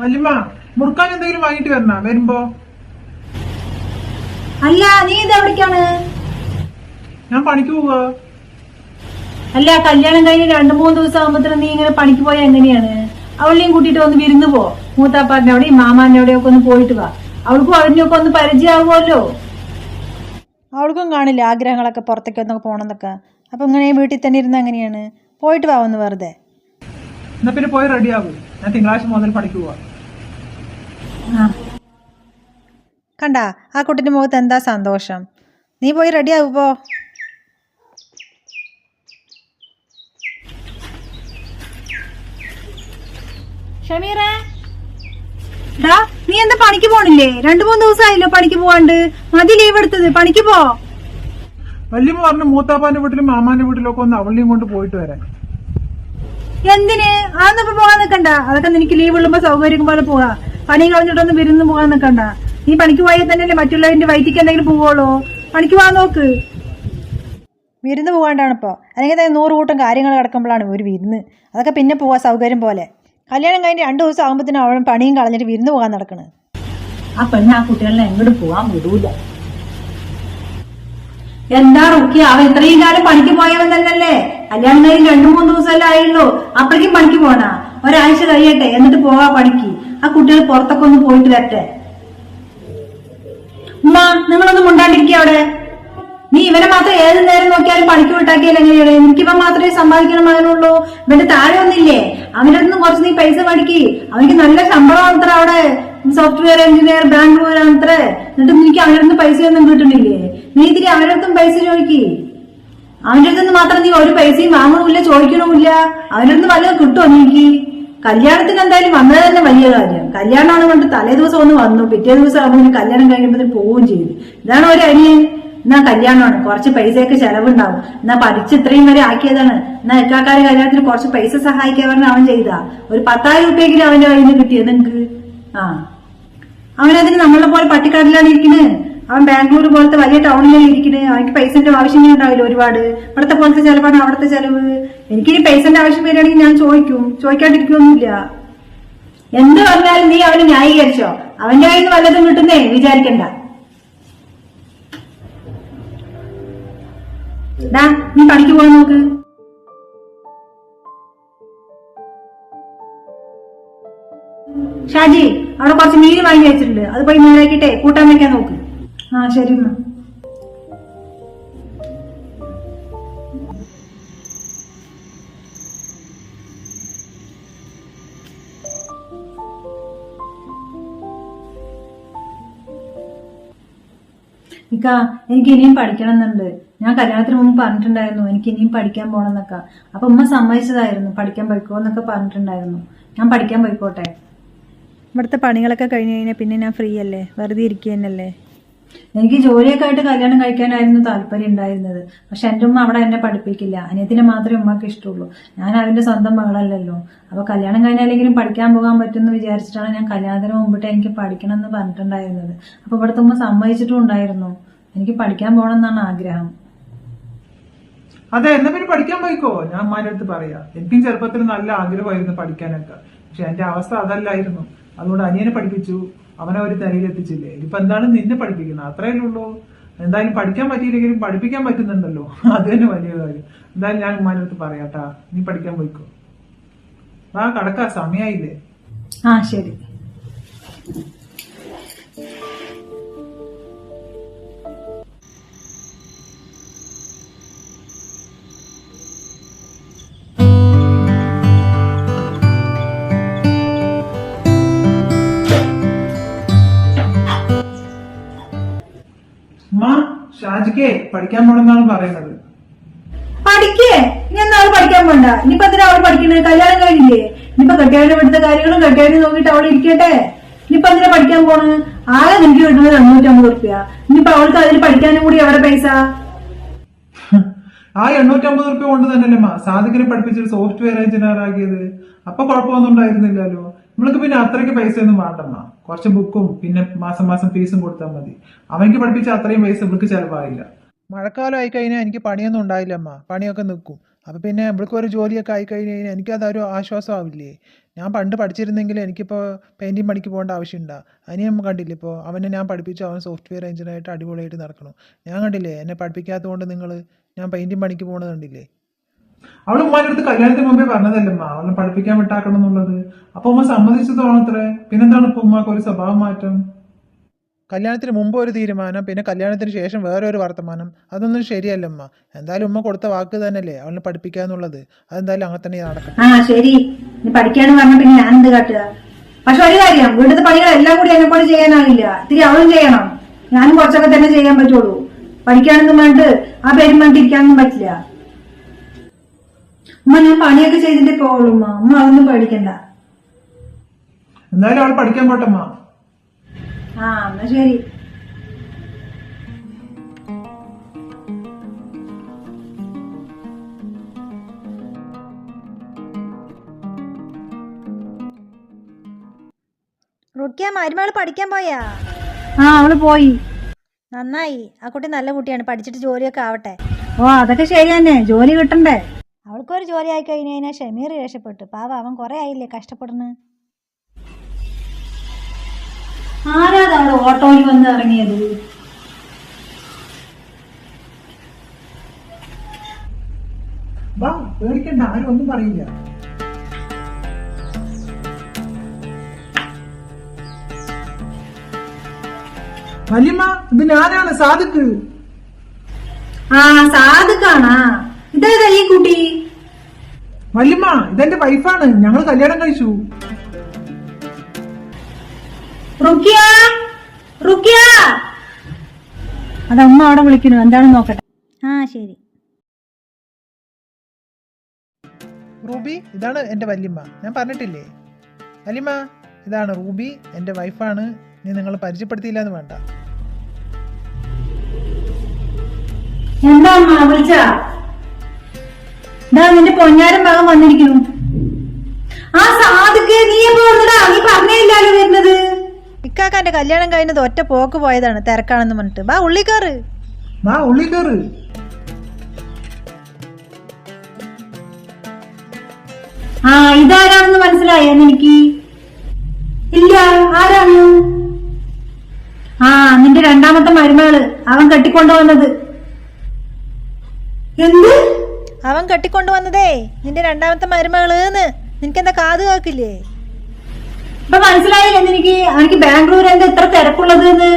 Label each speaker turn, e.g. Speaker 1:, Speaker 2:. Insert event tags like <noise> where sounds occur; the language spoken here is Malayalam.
Speaker 1: വല്യമ്മ മുറുക്കാൻ എന്തെങ്കിലും വാങ്ങിട്ട് വരണ? വരുമ്പോ?
Speaker 2: അല്ല നീ ഇത് എവിടേക്കാണ്
Speaker 1: ഞാൻ പണിക്ക് പോവുക
Speaker 2: അല്ല കല്യാണം കഴിഞ്ഞ് രണ്ടു മൂന്ന് ദിവസം ആകുമ്പോഴത്തേനും നീ ഇങ്ങനെ പണിക്ക് പോയാൽ എങ്ങനെയാണ്? അവളെയും കൂട്ടിട്ട് ഒന്ന് വിരുന്ന് പോ. മൂത്താപ്പാറിന്റെ അവിടെയും മാമാന്റെ അവിടെയൊക്കെ ഒന്ന് പോയിട്ട് വാ. അവൾക്കും അവരിനൊക്കെ ഒന്ന് പരിചയമാകുമല്ലോ
Speaker 3: അവൾക്കും കാണില്ല ആഗ്രഹങ്ങളൊക്കെ പുറത്തേക്ക് ഒന്ന് പോകണമെന്നൊക്കെ അപ്പൊ ഇങ്ങനെ വീട്ടിൽ തന്നെ ഇരുന്ന് എങ്ങനെയാണ്? പോയിട്ട് വാ ഒന്ന് വെറുതെ.
Speaker 1: എന്നാ പിന്നെ പോയി റെഡിയാകും ഞാൻ തിങ്കളാഴ്ച മുതൽ പണിക്ക് പോവാ.
Speaker 3: കണ്ട ആ കുട്ടിന്റെ മുഖത്ത് എന്താ സന്തോഷം? നീ പോയി റെഡി ആവുമ്പോ
Speaker 2: ഷമീറ. ഡാ നീ എന്താ പണിക്ക് പോണില്ലേ? രണ്ടു മൂന്ന് ദിവസമായില്ലോ പണിക്ക് പോവാണ്ട്. മതി ലീവ് എടുത്തത്. പണിക്ക് പോ.
Speaker 1: വല്യമ്മ പറഞ്ഞു മൂത്താപ്പാന്റെ വീട്ടിലും മാമാന്റെ വീട്ടിലൊക്കെ ഒന്ന് അവളിയും കൊണ്ട് പോയിട്ട് വരാൻ.
Speaker 2: എന്തിന്? അതൊന്നും പോകാൻ നിക്കണ്ട. അതൊക്കെ നിനക്ക് ലീവ് ഉള്ളുമ്പോ സൗകര്യം പോലെ പോവാ. പണി കളഞ്ഞിട്ടൊന്നും വിരുന്ന് പോകാൻ നിൽക്കണ്ട നീ പണിക്ക് പോയാൽ തന്നെയല്ലേ മറ്റുള്ളവന്റെ വയറ്റിക്ക് എന്തെങ്കിലും പോവുള്ളൂ പണിക്ക് പോവാൻ നോക്ക്.
Speaker 3: വിരുന്ന് പോകാണ്ടാണിപ്പോൾ അല്ലെങ്കിൽ തന്നെ നൂറ് കൂട്ടം കാര്യങ്ങൾ കിടക്കുമ്പോഴാണ് ഒരു വിരുന്ന്. അതൊക്കെ പിന്നെ പോവാ സൗകര്യം പോലെ. കല്യാണം കഴിഞ്ഞ് രണ്ട് ദിവസം ആകുമ്പോഴത്തേനും അവൻ പണിയും കളഞ്ഞിട്ട് വിരുന്ന് പോകാൻ നടക്കണത്
Speaker 2: ആ പെണ്ണ് ആ കുട്ടികളെ എങ്ങോട്ട് പോവാൻ വിടൂല. എന്താ റുക്കി അവൻ ഇത്രയും കാലം പണിക്ക് പോയവൻ തന്നെയല്ലേ കല്യാണം കഴിഞ്ഞ് രണ്ടു മൂന്ന് ദിവസമല്ലേ ആയുള്ളൂ. അപ്പോഴേക്കും പണിക്ക് പോണ. ഒരാഴ്ച കഴിയട്ടെ. എന്നിട്ട് പോവാ പണിക്ക്. ആ കുട്ടികൾ പുറത്തൊക്കെ ഒന്ന് പോയിട്ട് വരട്ടെ. ഉമ്മ നിങ്ങളൊന്നും മുണ്ടാണ്ടിരിക്കുക അവിടെ. നീ ഇവനെ മാത്രം ഏത് നേരം നോക്കിയാലും പണിക്ക് വിട്ടാക്കിയാൽ എങ്ങനെയാണ്? എനിക്കിവൻ മാത്രമേ സമ്പാദിക്കണം മകനുള്ളൂ ഇവന്റെ താഴെ ഒന്നില്ലേ? അവന്റെ അടുത്ത് കുറച്ച് നീ പൈസ പഠിക്ക് അവനിക്ക് നല്ല ശമ്പളം അത്ര അവിടെ. സോഫ്റ്റ്വെയർ എഞ്ചിനീയർ ബാംഗ്ലൂരാണ് അത്ര എന്നിട്ട് നിനക്ക് അവന്റെ അടുത്ത് പൈസയൊന്നും കിട്ടണില്ലേ നീ ഇതിരി അവന്റെ അടുത്തും പൈസ ചോദിക്ക്. അവന്റെ അടുത്ത് നിന്ന് മാത്രം നീ ഒരു പൈസയും വാങ്ങണമില്ല ചോദിക്കണമില്ല. അവന്റെ അടുത്ത് വല്ലതും കിട്ടുമോ നീക്ക് കല്യാണത്തിന് എന്തായാലും വന്നത് തന്നെ വലിയ കാര്യം. കല്യാണമാണ് കൊണ്ട് തലേ ദിവസം ഒന്ന് വന്നു പിറ്റേ ദിവസം ആകുമ്പോൾ കല്യാണം കഴിയുമ്പോൾ പോവുകയും ചെയ്തു. ഇതാണ് ഒരു അനിയൻ എന്നാ കല്യാണമാണ്. കുറച്ച് പൈസയൊക്കെ ചെലവുണ്ടാവും. എന്നാ പഠിച്ച് ഇത്രയും വരെ ആക്കിയതാണ്. എന്നാ എക്കാക്കാര് കല്യാണത്തിന് കുറച്ച് പൈസ സഹായിക്കാൻ പറഞ്ഞ അവൻ ചെയ്താ. ഒരു പത്തായിരം രൂപയെങ്കിലും അവന്റെ കയ്യിൽ നിന്ന് കിട്ടിയത് നിങ്ങക്ക് ആ. അവനതിന് നമ്മളെ പോലെ പട്ടിക്കാട്ടിലാണ് ഇരിക്കുന്നത് അവൻ ബാംഗ്ലൂർ പോലത്തെ വലിയ ടൗണിലാണ് ഇരിക്കുന്നത് അവനിക്ക് പൈസന്റെ ആവശ്യം ഉണ്ടാവില്ല ഒരുപാട്. ഇവിടുത്തെ പോലത്തെ ചെലവാണ് അവിടുത്തെ ചെലവ്. എനിക്കിനി പൈസന്റെ ആവശ്യം വരികയാണെങ്കിൽ ഞാൻ ചോദിക്കും. ചോദിക്കാണ്ടിരിക്കൊന്നുമില്ല എന്ത് പറഞ്ഞാലും നീ അവന് ന്യായീകരിച്ചോ? അവന്റെ കയ്യിൽ നിന്ന് വല്ലതും കിട്ടുന്നേ? വിചാരിക്കണ്ട. നീ പണിക്ക് പോകാൻ നോക്ക്. ഷാജി അവിടെ കുറച്ച് നീര് വാങ്ങി വെച്ചിട്ടുണ്ട്. അത് പോയി നീരാക്കിട്ടെ കൂട്ടാൻ വെക്കാൻ നോക്ക്. ആ ശരി ഇക്ക എനിക്ക് ഇനിയും പഠിക്കണം എന്നുണ്ട് ഞാൻ കല്യാണത്തിന് മുമ്പ് പറഞ്ഞിട്ടുണ്ടായിരുന്നു എനിക്ക് ഇനിയും പഠിക്കാൻ പോകണം എന്നൊക്കെ അപ്പൊ ഉമ്മ സമ്മതിച്ചതായിരുന്നു പഠിക്കാൻ പോയിക്കോ എന്നൊക്കെ പറഞ്ഞിട്ടുണ്ടായിരുന്നു. ഞാൻ പഠിക്കാൻ പോയിക്കോട്ടെ.
Speaker 3: ഇവിടുത്തെ പണികളൊക്കെ കഴിഞ്ഞ് കഴിഞ്ഞാൽ പിന്നെ ഞാൻ ഫ്രീ അല്ലേ വെറുതെ ഇരിക്കുക തന്നെയല്ലേ
Speaker 2: എനിക്ക് ജോലിയൊക്കെ ആയിട്ട് കല്യാണം കഴിക്കാനായിരുന്നു താല്പര്യം ഉണ്ടായിരുന്നത്. പക്ഷെ എന്റെ ഉമ്മ അവിടെ എന്നെ പഠിപ്പിക്കില്ല. അനിയത്തിനെ മാത്രമേ ഉമ്മക്ക് ഇഷ്ടമുള്ളൂ. ഞാൻ അവന്റെ സ്വന്തം മകളല്ലല്ലോ. അപ്പൊ കല്യാണം കഴിഞ്ഞാലെങ്കിലും പഠിക്കാൻ പോകാൻ പറ്റുമെന്ന് വിചാരിച്ചിട്ടാണ് ഞാൻ കല്യാണത്തിന് മുമ്പിട്ട് എനിക്ക് പഠിക്കണം എന്ന് പറഞ്ഞിട്ടുണ്ടായിരുന്നത്. അപ്പൊ ഇവിടുത്തെ ഉമ്മ സമ്മതിച്ചിട്ടും ഉണ്ടായിരുന്നു. എനിക്ക് പഠിക്കാൻ പോകണം എന്നാണ് ആഗ്രഹം.
Speaker 1: അതെ എന്നെ പിന്നെ പഠിക്കാൻ പോയിക്കോ? ഞാൻ അമ്മാരുടെ അടുത്ത് പറയാ. എനിക്കും ചെറുപ്പത്തിൽ നല്ല ആഗ്രഹമായിരുന്നു പഠിക്കാനൊക്കെ. പക്ഷെ എന്റെ അവസ്ഥ അതല്ലായിരുന്നു. അതുകൊണ്ട് അനിയനെ പഠിപ്പിച്ചു. അവനെ ഒരു തലയിൽ എത്തിച്ചില്ലേ? ഇപ്പൊ എന്താണ് നിന്നെ പഠിപ്പിക്കുന്നത്? അത്രയേ ഉള്ളൂ. എന്തായാലും പഠിക്കാൻ പറ്റിയില്ലെങ്കിലും പഠിപ്പിക്കാൻ പറ്റുന്നുണ്ടല്ലോ. <laughs> അത് തന്നെ വലിയ കാര്യം. എന്തായാലും ഞാൻ ഉമ്മാനടുത്ത് പറയാട്ടാ നീ പഠിക്കാൻ പോയിക്കോ. ആ കടക്കാ. സമയായില്ലേ?
Speaker 2: ആ ശരി.
Speaker 1: ഷാജിക്കേ പഠിക്കാൻ പോണെന്നാണ് പറയുന്നത്.
Speaker 2: പഠിക്കേ. ഇനി അവൾ പഠിക്കാൻ പോണ്ട? ഇനിയിപ്പോ എന്തിനാ അവൾ പഠിക്കുന്നത് കല്യാണം കഴിഞ്ഞില്ലേ? ഇനിയിപ്പോ കെട്ടിയാരുടെ ഇവിടുത്തെ കാര്യങ്ങളും കെട്ടിയാരെ നോക്കിട്ട് അവൾ ഇരിക്കട്ടെ? ഇനിയിപ്പോ എന്തിനാ പഠിക്കാൻ പോണ്? ആകെ നിനക്ക് കിട്ടുന്നത് എണ്ണൂറ്റമ്പത് റുപ്യ ഇനിയിപ്പോ അവൾക്ക് അതിൽ പഠിക്കാനും കൂടി എവിടെ പൈസ?
Speaker 1: ആ എണ്ണൂറ്റമ്പത് റുപ്യ കൊണ്ട് തന്നെയല്ലേ സാധിക്കിനെ പഠിപ്പിച്ചൊരു സോഫ്റ്റ്വെയർ എഞ്ചിനീയർ ആക്കിയത്. അപ്പൊ കുഴപ്പമൊന്നും ഉണ്ടായിരുന്നില്ലല്ലോ. നമ്മൾക്ക് പിന്നെ അത്രയ്ക്ക് പൈസ ഒന്നും വേണ്ടമ്മ. കുറച്ച് ബുക്കും പിന്നെ മാസം മാസം ഫീസും കൊടുത്താൽ മതി. അവനിക്ക് പഠിപ്പിച്ച അത്രയും പൈസ ഇവൾക്ക് ചിലവായില്ല. മഴക്കാലം ആയി കഴിഞ്ഞാൽ എനിക്ക് പണിയൊന്നും ഉണ്ടായില്ല അമ്മ പണിയൊക്കെ നിൽക്കും. അപ്പം പിന്നെ നമ്മൾക്ക് ഒരു ജോലിയൊക്കെ ആയി കഴിഞ്ഞ് കഴിഞ്ഞാൽ എനിക്കതൊരു ആശ്വാസമാവില്ലേ ഞാൻ പണ്ട് പഠിച്ചിരുന്നെങ്കിൽ എനിക്കിപ്പോൾ പെയിന്റിങ് പണിക്ക് പോകേണ്ട ആവശ്യമുണ്ടോ. അതിനെ നമ്മൾ കണ്ടില്ലേ ഇപ്പോൾ അവനെ ഞാൻ പഠിപ്പിച്ചു. അവൻ സോഫ്റ്റ്വെയർ എഞ്ചിനീയറായിട്ട് അടിപൊളിയായിട്ട് നടക്കണം. ഞാൻ കണ്ടില്ലേ? എന്നെ പഠിപ്പിക്കാത്തതുകൊണ്ട് നിങ്ങൾ ഞാൻ പെയിന്റിങ് പണിക്ക് പോകുന്നത് കണ്ടില്ലേ? അവൾ ഉമ്മാന്റെ അടുത്ത് കല്യാണത്തിന് മുമ്പേ പറഞ്ഞതല്ലമ്മ അവളെ പഠിപ്പിക്കാൻ വിട്ടാക്കണം എന്നുള്ളത്. അപ്പൊ ഉമ്മ സമ്മതിച്ചതാണത്രേ പിന്നെന്താണ് ഇപ്പൊ ഉമ്മക്ക് ഒരു സ്വഭാവ മാറ്റം? കല്യാണത്തിന് മുമ്പ് ഒരു തീരുമാനം പിന്നെ കല്യാണത്തിന് ശേഷം വേറെ ഒരു വർത്തമാനം. അതൊന്നും ശരിയല്ല ഉമ്മ. എന്തായാലും ഉമ്മ കൊടുത്ത വാക്ക് തന്നെയല്ലേ അവളെ പഠിപ്പിക്കുക എന്നുള്ളത്. അതെന്തായാലും അങ്ങനെ തന്നെ നടക്കും
Speaker 2: ആ ശരി. നീ പഠിക്കാന്ന് പറഞ്ഞ പിന്നെ ഞാൻ എന്ത് കാട്ടുക? പക്ഷെ ഒരു കാര്യം. വീട്ടിലത്തെ പണികളെല്ലാം കൂടി എന്നെ കൊണ്ട് ചെയ്യാനാവില്ല. ഇത്തിരി അവളും ചെയ്യണം. ഞാനും കുറച്ചൊക്കെ തന്നെ ചെയ്യാൻ പറ്റുള്ളൂ. പഠിക്കാനൊന്നും വേണ്ട ആ പേരും വേണ്ടി ഇരിക്കാനൊന്നും പറ്റില്ല. ഉമ്മ ഞാൻ പണിയൊക്കെ ചെയ്തിട്ട് പോവുള്ളൂ ഉമ്മ. ഉമ്മ അതൊന്നും പേടിക്കണ്ട.
Speaker 1: എന്തായാലും അവൾ പഠിക്കാൻ പോട്ടമ്മ
Speaker 2: ആ എന്നാ ശരി.
Speaker 3: റുക്കിയ മരുമകൾ പഠിക്കാൻ പോയാ?
Speaker 2: ആ അവൾ പോയി.
Speaker 3: നന്നായി. ആ കുട്ടി നല്ല കുട്ടിയാണ് പഠിച്ചിട്ട് ജോലിയൊക്കെ ആവട്ടെ.
Speaker 2: ഓ അതൊക്കെ ശരി തന്നെ ജോലി കിട്ടണ്ടേ?
Speaker 3: അവൾക്കൊരു ജോലി ആയി കഴിഞ്ഞ് കഴിഞ്ഞാൽ ഷമീർ രക്ഷപ്പെട്ടു. പാവ അവൻ കുറെ ആയില്ലേ കഷ്ടപ്പെടുന്നു?
Speaker 2: ആരാത് അവിടെ ഓട്ടോയിൽ വന്ന് ഇറങ്ങിയത്?
Speaker 1: പേടിക്കണ്ട ആരും ഒന്നും പറയില്ല. വല്യമ്മ ഇത് ഞാനാണ് സാധുക്ക്
Speaker 2: ആ സാധുക്കാണാ ഇതേതാ ഈ കുട്ടി?
Speaker 1: വല്യമ്മ ഇതെന്റെ വൈഫാണ് ഞങ്ങൾ കല്യാണം കഴിച്ചു.
Speaker 2: റുക്കിയ റുക്കിയ. അതമ്മ അവിടെ വിളിക്കുന്നു. എന്താണെന്ന് നോക്കട്ടെ.
Speaker 3: ആ ശരി.
Speaker 1: റൂബി ഇതാണ് എന്റെ വല്യമ്മ ഞാൻ പറഞ്ഞിട്ടില്ലേ? വല്യമ്മ ഇതാണ് റൂബി എന്റെ വൈഫാണ് നീ നിങ്ങൾ പരിചയപ്പെടുത്തിയില്ല എന്ന് വേണ്ട.
Speaker 2: എന്താ അമ്മ? വിളിച്ച ഇതാ നിന്റെ പൊന്നാരം ഭാഗം വന്നിരിക്കുന്നു. ആ സാധുക്ക് നീ എപ്പോ വന്നടാ? നീ പറഞ്ഞില്ലല്ലോ വരുന്നത്.
Speaker 3: ഇക്കാക്കാന്റെ കല്യാണം കഴിഞ്ഞത് ഒറ്റ പോക്ക് പോയതാണ് തിരക്കാണെന്ന് പറഞ്ഞിട്ട്. ബാ ഉള്ളിക്കാറ്
Speaker 1: വാ ഉള്ളിക്കാറ്
Speaker 2: ആ ഇതാരാണെന്ന് മനസ്സിലായോ എനിക്ക് ഇല്ല ആരാണ്? ആ നിന്റെ രണ്ടാമത്തെ മരുമകൾ. അവൻ കെട്ടിക്കൊണ്ടുവന്നത്. എന്ത്?
Speaker 3: അവൻ കെട്ടിക്കൊണ്ടുവന്നതേ. നിന്റെ രണ്ടാമത്തെ മരുമകൾ നിനക്കെന്താ കാത് കേക്കില്ലേ
Speaker 2: ഇപ്പൊ മനസ്സിലായില്ലേ എനിക്ക് ബാംഗ്ലൂർ എന്താ ഇത്ര തിരക്കുള്ളത്